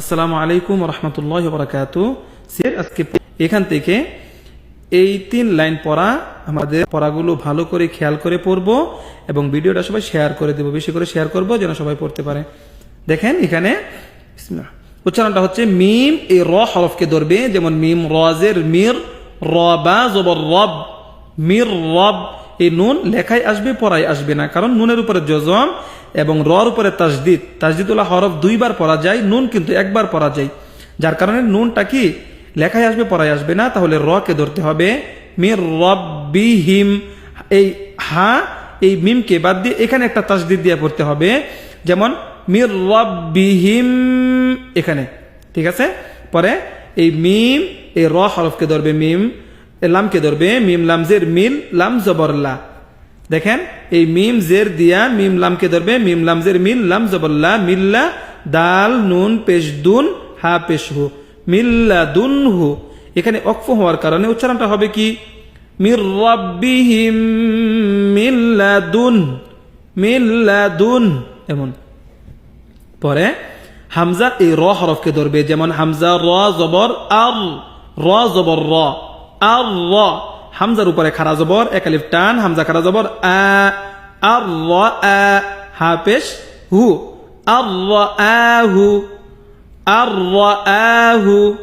আসসালামু আলাইকুম রহমতুল্লাহ বরাকাত আজকে এখান থেকে এই তিন লাইন পড়া, আমাদের পড়াগুলো ভালো করে খেয়াল করে পড়ব এবং ভিডিওটা সবাই শেয়ার করে দেবো, বেশি করে শেয়ার করব যেন সবাই পড়তে পারে। দেখেন এখানে উচ্চারণটা হচ্ছে মিম এই র হরফকে ধরবে, যেমন মিম রজের মির, রবা জবর রব, মির রব এই নুন লেখায় আসবে পড়ায় আসবে না। কারণ নুনের উপরে জজম এবং রর উপরে তাজদিদ। তাজদিদুল্লাহ হরফ দুইবার পড়া যায়, নুন কিন্তু একবার পড়া যায়। যার কারণে নুনটা কি লেখায় আসবে পড়ায় আসবে না। তাহলে র কে ধরতে হবে মির রব্বিহিম। এই হা, এই মিমকে বাদ দিয়ে এখানে একটা তাজদিদ দিয়ে পড়তে হবে। যেমন, মির রব্বিহিম এখানে, ঠিক আছে? পরে এই মিম, এই র হরফকে ধরবে মিম। লামকে ধরবে? মিম লামজের মিল লাম জবরলা দেখেন, এই মিম জের দিয়া মিম লামকে ধরবে? মিম লামজের মিল লাম জবরলা মিল্লা দাল, নুন, পেশ, দুন, হা, পেশ, হু। মিল্লা দুন, হু। এখানে অক্ফ হওয়ার কারণে উচ্চারণটা হবে কি? মির রব্বিহিম মিল্লা দুন। মিল্লা দুন। এমন। পরে হামজা এই র হরফকে ধরবে, যেমন হামজা র জবর, আর র জবর র। আর হামজার উপরে খারা জবর একালিফ টান, হামজা খারা জবর, আ হা। পেশ হু। আহু আহু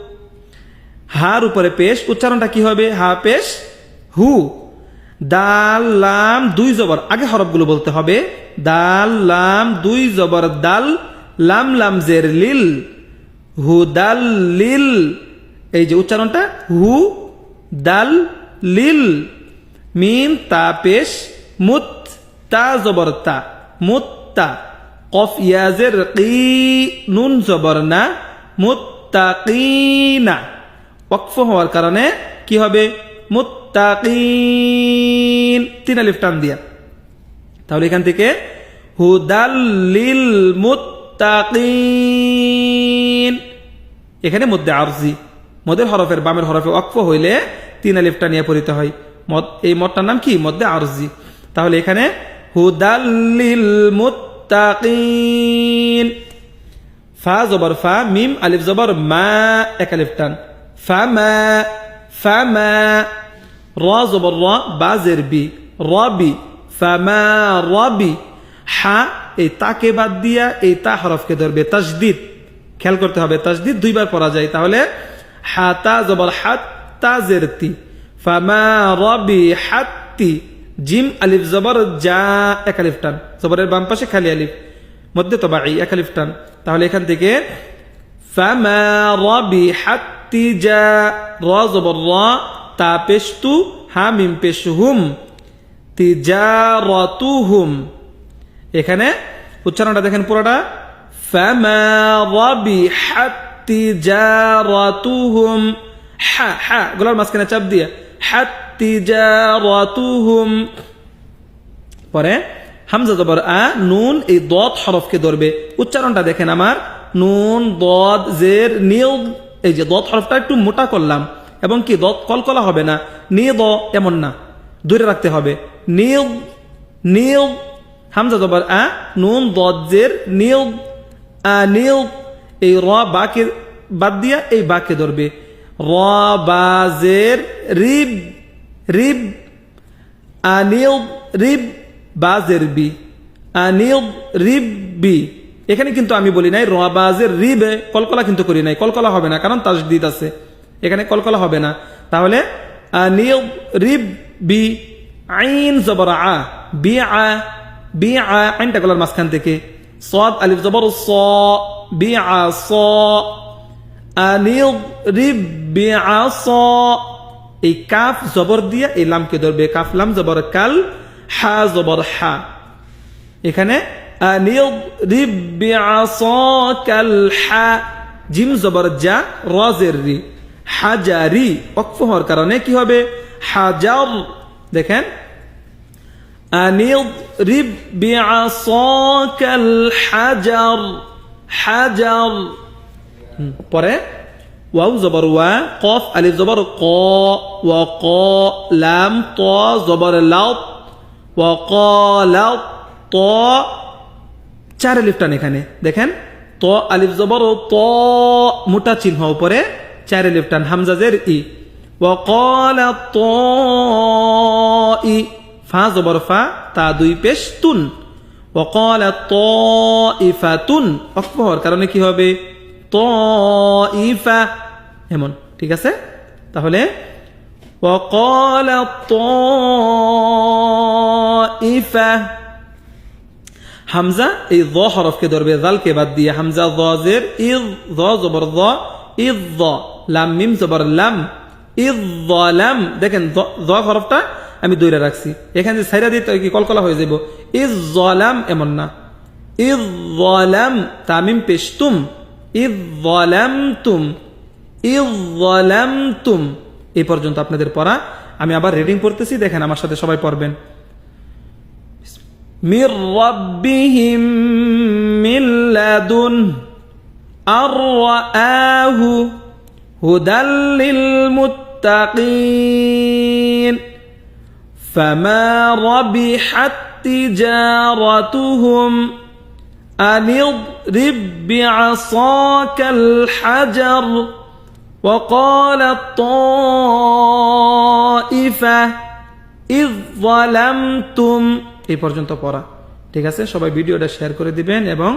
হার উপরে পেশ, উচ্চারণটা কি হবে? হা পেশ হু। দাল, লাম, দুই জবর। আগে হরফগুলো বলতে হবে। দাল, লাম, দুই জবর, দাল, লাম লাম, জের, লিল। হু, দাল, লিল। এই যে উচ্চারণটা, হু দাল, লিল, মিম, তা, পেশ, মুত, তা, জবর, তা। মুত্তা কফ, ইয়াজের কি নুন, জবর, না। মুত্তাকিনা ওয়াকফ হওয়ার কারণে কি হবে? মুত্তাকিন তিন আলিফ টান দিয়া। তাহলে এখান থেকে হুদাল্লিল মুত্তাকিন এখানে মধ্যে আরজি। মদের হরফের বামের হরফে ওয়াকফ হইলে তিন আলিফটা নিয়ে পড়িতে হয়। মদ এই মদটার নাম কি? মধ্যে আরজি। তাহলে এখানে হুদাল্লিল মুত্তাকিন। ফা জবর ফা, মিম, আলিফ জবর, মা, এক আলিফ টান। ফামা ফামা র জবর র বাজের বি। রবি ফামা রবি হা, এই তাকে বাদ দিয়া এই তা হরফকে ধরবে। তাজদিদ খেয়াল করতে হবে তাজদিদ দুইবার পড়া যায়। তাহলে হাতা জবর হাত তাজের তি ফামা রবি জিম আলিফ জবর যা এক আলিফ টান। জবরের বাম পাশে খালি আলিফ, মধ্যে তো বাই এক আলিফ টান। তাহলে এখান থেকে ফামা রবি হাত্তি যা র জবর র, তা পেশতু হা মিম পেশ হুম তিজারতুহুম। এখানে উচ্চারণটা দেখেন পুরোটা। ফামা রবি হাত্তি জারাতুহুম হা হা, গলার মাঝখানে চাপ দিয়ে হাত্তি জারাতুহুম পরে, হামজা জবর আ, নুন, এই দত হরফকে ধরবে। উচ্চারণটা দেখেন আমার, নুন, দদ, জের, নিল, এই যে দত হরফটা একটু মোটা করলাম, এবং কি দত কলকলা হবে না নি দ এমন না দূরে রাখতে হবে। নীল নীল, হামজা জবর আ, নুন, দদ, জের, নীল, আ, নীল এই র বাকে বাদ দিয়া এই বাকে ধরবে। র বাজের রিব রিব আনিল রিব, বাজের বি। আনিল রিব, বি। এখানে কিন্তু আমি বলি নাই রবাজের রিবে কলকলা কিন্তু করি নাই। কলকলা হবে না, কারণ তাজদিদ আছে। এখানে কলকলা হবে না। তাহলে আনিল রিব, বি, আইন জবর আ। বি আ বি আ, আইনটা গলার মাঝখান থেকে। সদ, আলিফ, জবর স। বিআসা আনিদ্রিব বিআসা। এই কাফ জবর দিয়ে, এই লামকে ধরবে কাফ লাম জবর কাল, হা জবর হা। এখানে আনিদ্রিব বিআসা কাল হা, জিম জবর যা রজের রি হাজারি অক্ফ হওয়ার কারণে কি হবে? হাজাম, দেখেন আনিদ্রিব বিআসাকাল হাজার حجر পরে ওয়াও জবর ওয়া কফ আলিফ জবর ক ওয়া ক লাম ত জবর লাউ ওয়া ক লাউ ত চার আলিফ টান এখানে দেখেন ত ত আলিফ জবর ও ত মোটা চিহ্ন উপরে চার আলিফ টান হামজাজের ই وقال الطائ ফা জবর ফা তা দুই পেশ তুন ওকাল তিফাতুন অকফর কারণে কি হবে? তিফা এমন, ঠিক আছে? তাহলে ওকাল তিফা হামজা এই দ হরফকে ধরবে, জালকে বাদ দিয়ে। হামজা জের, ইদ দ জবর দ, ইদ লাম মিম জবর লাম, ইদ দ লাম। দেখেন হরফটা আমি দৈরা রাখছি। এখানে যে সাইরা দিতে কি? কলকলা হয়ে যাব ইজ জলাম এমন না। ইজ জলাম তামিম পেশতুম। ইজ জলাম তুম ইজ জলাম তুম এ পর্যন্ত আপনাদের পড়া। আমি আবার রিডিং পড়তেছি, দেখেন আমার সাথে সবাই পড়বেন। মির রব্বিহিম মিল্লাদুন আর হুদাল্লিল মুত্তাকিন। فما ربحت تجارتهم أن اضرب بعصاك الحجر وقال الطائفة إذ ظلمتم এই পর্যন্ত পড়া ঠিক আছে সবাই ভিডিওটা শেয়ার করে দিবেন এবং